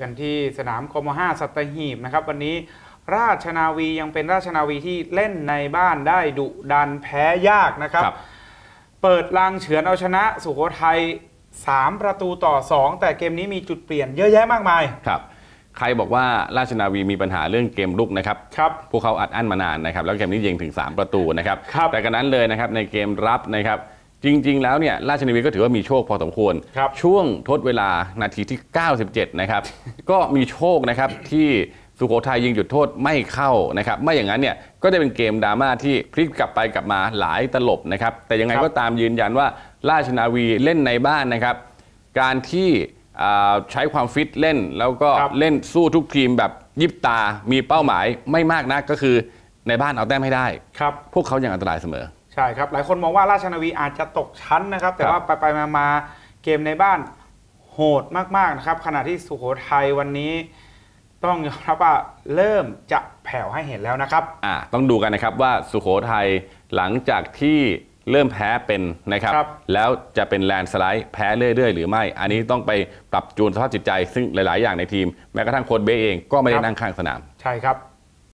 กันที่สนามกม5สัตหีบนะครับ วันนี้ราชนาวียังเป็นราชนาวีที่เล่นในบ้านได้ดุดันแพ้ยากนะครับครับเปิดลังเฉือนเอาชนะสุโขทัย3 ประตูต่อ 2 แต่เกมนี้มีจุดเปลี่ยนเยอะแยะมากมายครับใครบอกว่าราชนาวีมีปัญหาเรื่องเกมลุกนะครับครับ พวกเขาอัดอั้นมานานนะครับ แล้วเกมนี้ยิงถึง 3 ประตูนะครับครับแต่กันนั้นเลยนะครับในเกมรับนะครับ จริง ๆ แล้วเนี่ยราชนาวีก็ถือว่ามีโชคพอสมควรครับช่วงทดเวลานาทีที่ 97 นะครับ ก็มีโชคนะครับที่สุโขทัยยิงจุดโทษไม่เข้านะครับ ไม่อย่างนั้นเนี่ยก็จะเป็นเกมดราม่าที่พลิกกลับไปกลับมาหลายตลบนะครับ แต่ยังไงครับก็ตามยืนยันว่าราชนาวีเล่นในบ้านนะครับ การที่อ่าใช้ความฟิตเล่นแล้วก็ครับเล่นสู้ทุกทีมแบบยิบตามีเป้าหมายไม่มากนักก็คือในบ้านเอาแต้มให้ได้ครับพวกเขายังอันตรายเสมอ ใช่ครับ หลายคนมองว่าราชนาวีอาจจะตกชั้นนะครับ แต่ครับว่าไปไปมามาเกมในบ้านโหดมากๆนะครับ ขณะที่สุโขทัยวันนี้ ต้องยอมรับว่าเริ่มจะแผ่วให้เห็นแล้วนะครับอ่าต้องดูกันนะครับว่าสุโขทัยหลังจากที่เริ่มแพ้เป็นนะครับครับแล้วจะเป็นแลนด์สไลด์แพ้เรื่อยๆ หรือไม่ อันนี้ต้องไปปรับจูนสภาพจิตใจ ซึ่งหลาย ๆ อย่างในทีม แม้กระทั่งโค้ชเบ้เองก็ไม่ได้นั่งข้างสนาม ใช่ครับ